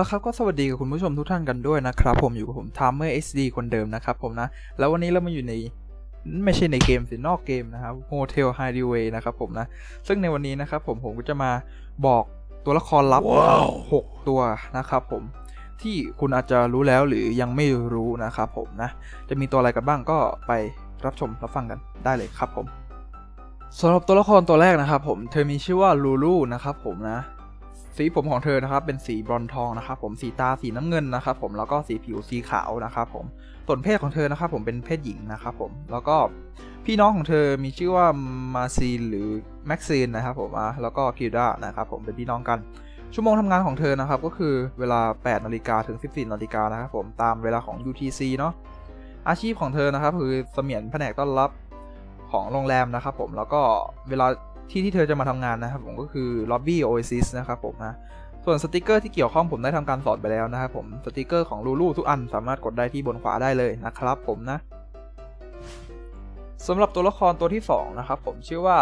ละครับก็สวัสดีกับคุณผู้ชมทุกท่านกันด้วยนะครับ ผมอยู่กับผม Timer SD คนเดิมนะครับผมนะ แล้ววันนี้เรามาอยู่ในไม่ใช่ในเกมสินอกเกมนะครับ Hotel Hideaway นะครับผมนะ ซึ่งในวันนี้นะครับผมผมก็จะมาบอกตัวละครลับทั้งหกตัวนะครับผมที่คุณอาจจะรู้แล้วหรือยังไม่รู้นะครับผมนะ จะมีตัวอะไรกันบ้างก็ไปรับชมรับฟังกันได้เลยครับผมสำหรับตัวละครตัวแรกนะครับผมเธอมีชื่อว่าลูลูนะครับผมนะ สีผมของเธอนะครับเป็นสีบรอนซ์ทองนะครับผมสีตาสีน้ำเงินนะครับผมแล้วก็สีผิวสีขาวนะครับผมส่วนเพศของเธอนะครับผมเป็นเพศหญิงนะครับผมแล้วก็พี่น้องของเธอมีชื่อว่ามาซีนหรือแม็กซีนนะครับผมอะแล้วก็คิวดานะครับผมเป็นพี่น้องกัน ชั่วโมงทำงานของเธอนะครับก็คือเวลา 8นาฬิกาถึง 14นาฬิกานะครับผมตามเวลาของ UTC เนาะอาชีพของเธอนะครับคือเสมียนแผนกต้อนรับของโรงแรมนะครับผมแล้วก็เวลา ที่ที่เธอจะมาทำงานนะครับผมก็คือ Lobby Oasis นะครับผมนะส่วนสติกเกอร์ที่เกี่ยวข้องผมได้ทำการสอนไปแล้วนะครับผมสติกเกอร์ของลูลูทุกอันสามารถกดได้ที่บนขวาได้เลยนะครับผมนะสำหรับตัวละครตัวที่สองนะครับผมชื่อว่า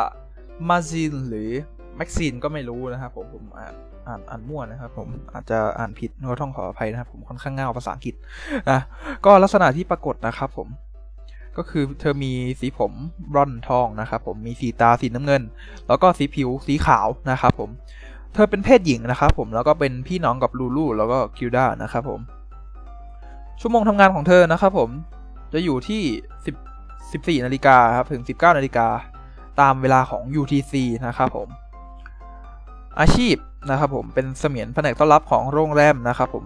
มาซินหรือแม็กซินก็ไม่รู้นะครับผมผมอ่านอ่านอ่านมั่วนะครับผมอาจจะอ่านผิดก็ต้องขออภัยนะครับผมค่อนข้างง่าวภาษาอังกฤษนะก็ลักษณะที่ปรากฏนะครับผม ก็คือเธอมีสีผมบรอนทองนะครับผมมีสีตาสีน้ำเงิน แล้วก็สีผิวสีขาวนะครับผมเธอเป็นเพศหญิงนะครับผมแล้วก็เป็นพี่น้องกับลูลูแล้วก็คิวด้านะครับผมชั่วโมงทำงานของเธอนะครับผมจะอยู่ที่10 14นาฬิกาครับถึง 19นาฬิกาตามเวลาของ UTC นะครับผมอาชีพนะครับผมเป็นเสมียนแผนกต้อนรับของโรงแรมนะครับผม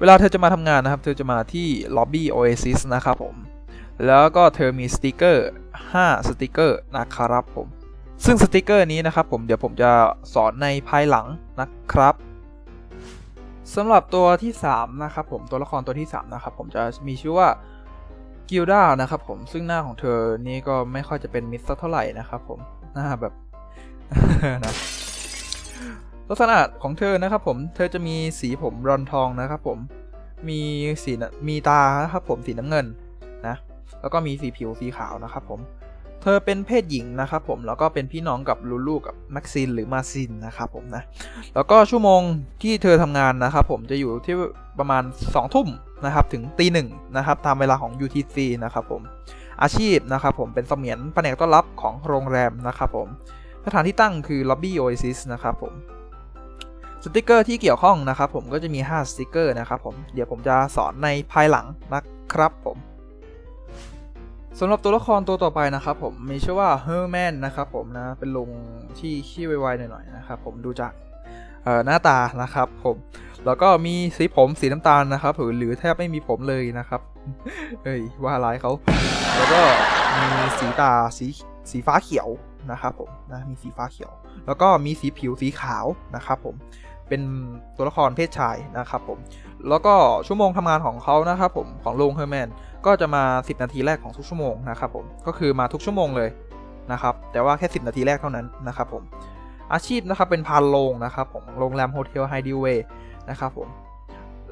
เวลาเธอจะมาทำงานนะครับ เธอจะมาที่ Lobby Oasis นะครับผม แล้วก็เธอมีสติกเกอร์ 5 สติกเกอร์นะครับผม ซึ่งสติกเกอร์นี้นะครับผมเดี๋ยวผมจะสอนในภายหลังนะครับสำหรับตัวที่ 3 นะครับผมตัวละครตัวที่ 3 นะครับผมจะมีชื่อว่ากิลดานะครับผมซึ่งหน้าของเธอนี่ก็ไม่ค่อยจะเป็นมิตรสักเท่าไหร่นะครับผมหน้าแบบนะลักษณะของเธอนะครับผมเธอจะมีสีผมรอนทองนะครับผมมีสีมีตานะครับผมสีน้ำเงินนะ แล้วก็มีสีผิวสีขาวนะครับผม เธอเป็นเพศหญิงนะครับผมแล้วก็เป็นพี่น้องกับลูลูกับแม็กซินหรือมาซินนะครับผมนะแล้วก็ชั่วโมงที่เธอทำงานนะครับผมจะอยู่ที่ประมาณ2ทุ่มนะครับถึงตีหนึ่งนะครับตามเวลาของ UTC นะครับผมอาชีพนะครับผมเป็นเสมียนแผนกต้อนรับของโรงแรมนะครับผมสถานที่ตั้งคือ Lobby Oasis นะครับผมสติกเกอร์ที่เกี่ยวข้องนะครับผมก็จะมี 5 สติกเกอร์นะครับผมเดี๋ยวผมจะสอนในภายหลังนะครับผม สำหรับตัวละครตัวต่อไปนะครับผมมีชื่อว่าเฮอร์แมนนะครับผมนะเป็นลุงที่ขี้ไวๆหน่อยๆนะครับผมดูจากหน้าตานะครับผมแล้วก็มีสีผมสีน้ำตาลนะครับหรือแทบไม่มีผมเลยนะครับเฮ้ยว่าร้ายเขาแล้วก็มีสีตาสีสีฟ้าเขียวนะครับผมนะมีสีฟ้าเขียว แล้วก็มีสีผิวสีขาวนะครับผม เป็นตัวละครเพศชายนะครับผม แล้วก็ชั่วโมงทำงานของเขานะครับผมของลุงเฮอร์แมนก็จะมา 10 นาทีแรกของทุกชั่วโมงนะครับผมก็คือมาทุกชั่วโมงเลยนะครับแต่ว่าแค่ 10 นาทีแรกเท่านั้นนะครับผมอาชีพนะครับเป็นพานโรงนะครับผมโรงแรมโฮเทลไฮดิเวย์นะครับผม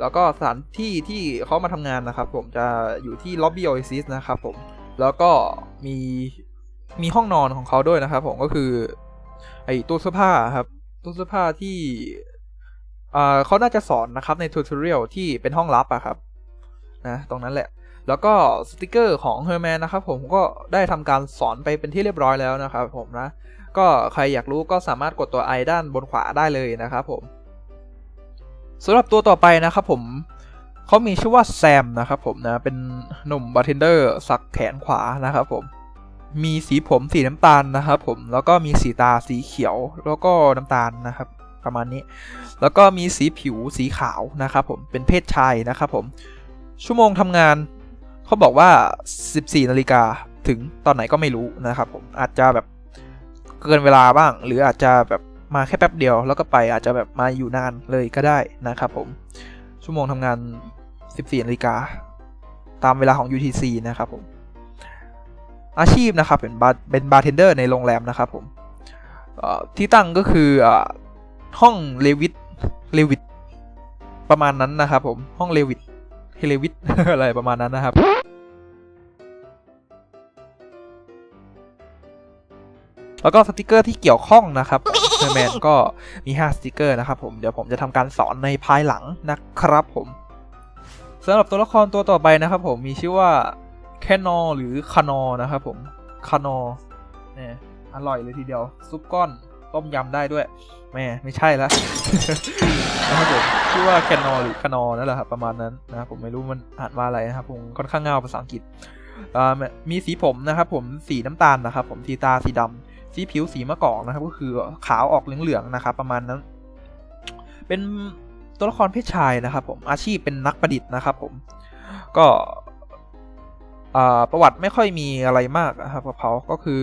แล้วก็สถานที่ที่เขามาทำงานนะครับ ผมจะอยู่ที่ล็อบบี้โอเอซิสนะครับผมแล้วก็มีมีห้องนอนของเขาด้วยนะครับ ผมก็คือไอ้ตู้เสื้อผ้าครับตู้เสื้อผ้าที่ เขาน่าจะสอนนะครับในทูตเรียลที่เป็นห้องลับอะครับนะตรงนั้นแหละ แล้วก็สติกเกอร์ของเฮอร์แมนนะครับผมก็ได้ทำการสอนไปเป็นที่เรียบร้อยแล้วนะครับผมนะ ก็ใครอยากรู้ก็สามารถกดตัวไอด้านบนขวาได้เลยนะครับผมสำหรับตัวต่อไปนะครับผมเขามีชื่อว่าแซมนะครับผมนะเป็นหนุ่มบาร์เทนเดอร์สักแขนขวานะครับผมมีสีผมสีน้ำตาลนะครับผมแล้วก็มีสีตาสีเขียวแล้วก็น้ำตาลนะครับ ประมาณนี้ แล้วก็มีสีผิวสีขาวนะครับผมเป็นเพศชายนะครับผมชั่วโมงทำงานเขาบอกว่า 14นาฬิกาถึงตอนไหนก็ไม่รู้นะครับผมอาจจะแบบเกินเวลาบ้าง หรืออาจจะแบบมาแค่แป๊บเดียว แล้วก็ไปอาจจะแบบมาอยู่นานเลยก็ได้นะครับผมชั่วโมงทำงาน 14นาฬิกาตามเวลาของ UTC นะครับผมอาชีพนะครับเป็นบาร์เป็นบาร์เทนเดอร์ในโรงแรมนะครับผมที่ตั้งก็คือ ห้องเลวิทเลวิทประมาณนั้นนะครับผมห้องเลวิทเฮเลวิทอะไรประมาณนั้นนะครับแล้วก็สติกเกอร์ที่เกี่ยวข้องนะครับเมอร์แมนก็มี 5 สติกเกอร์นะครับผมเดี๋ยวผมจะทำการสอนในภายหลังนะครับผมสำหรับตัวละครตัวต่อไปนะครับผมมีชื่อว่าแคนอหรือคานอนะครับผมคานอเนี่ยอร่อยเลยทีเดียว ซุปก้อน ต้มยำได้ด้วยแม่ไม่ใช่แล้วนะครับผมชื่อว่าแคนอหรือคานอนั่นแหละครับประมาณนั้นนะครับผมไม่รู้มันอ่านว่าอะไรนะครับผมค่อนข้างเงาภาษาอังกฤษมีสีผมนะครับผมสีน้ำตาลนะครับ ผมสีตาสีดำสีผิวสีมะกอกนะครับ ก็คือขาวออกเหลืองๆนะครับ ประมาณนั้น เป็นตัวละครเพศชายนะครับ ผมอาชีพเป็นนักประดิษฐ์นะครับ ผมก็ประวัติไม่ค่อยมีอะไรมากนะครับกับเขาก็คือ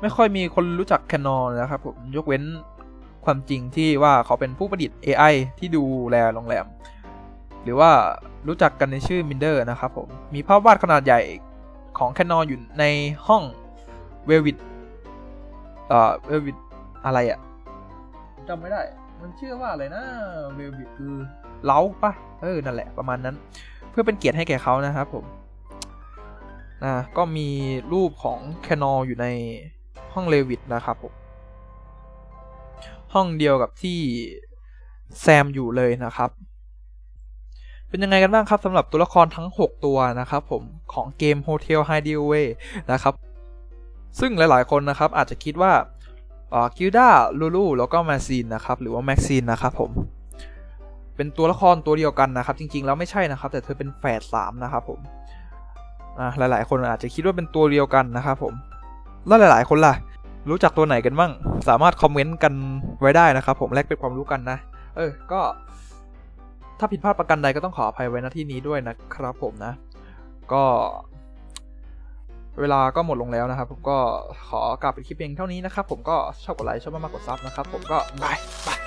ไม่ค่อยมีคนรู้จักแคนอนะครับผมยกเว้นความจริงที่ว่าเขาเป็นผู้ประดิษฐ์ AI ที่ดูแลโรงแรม หรือว่ารู้จักกันในชื่อมินเดอร์นะครับผม มีภาพวาดขนาดใหญ่ของแคนออยู่ในห้องเวลวิดเอ่อเวลวิดอะไรอะจำไม่ได้ มันชื่อว่าอะไรนะเวลวิดคือเล้าปะเออ นั่นแหละประมาณนั้น เพื่อเป็นเกียรติให้แก่เขานะครับผมนะก็มีรูปของแคนออยู่ใน ห้องเลวิดนะครับผมห้องเดียวกับที่แซมอยู่เลยนะครับ เป็นยังไงกันบ้างครับสำหรับตัวละครทั้ง 6 ตัวนะครับผมของเกม Hotel Hideaway นะครับ ซึ่งหลายๆ คนนะครับอาจจะคิดว่ากิลดาลูลูแล้วก็แมซีนนะครับหรือว่าแม็กซีนนะครับผมเป็นตัวละครตัวเดียวกันนะครับ จริงๆ แล้วไม่ใช่นะครับ แต่เธอเป็นแฝดสามนะครับผมอ่าหลายๆ คนอาจจะคิดว่าเป็นตัวเดียวกันนะครับผม แล้วหลาย ๆ คนล่ะ รู้จักตัวไหนกันบ้าง สามารถคอมเมนต์กันไว้ได้นะครับ ผมแลกเป็นความรู้กันนะ เออ ก็ ถ้าผิดพลาดประกันใดก็ต้องขออภัยไว้ณที่นี้ด้วยนะครับ ผมนะ ก็ เวลาก็หมดลงแล้วนะครับผมก็ขอกลับไปคลิปเพียงเท่านี้นะครับ ผมก็ชอบกดไลค์ชอบมากๆกดซับนะครับ ผมก็บายบาย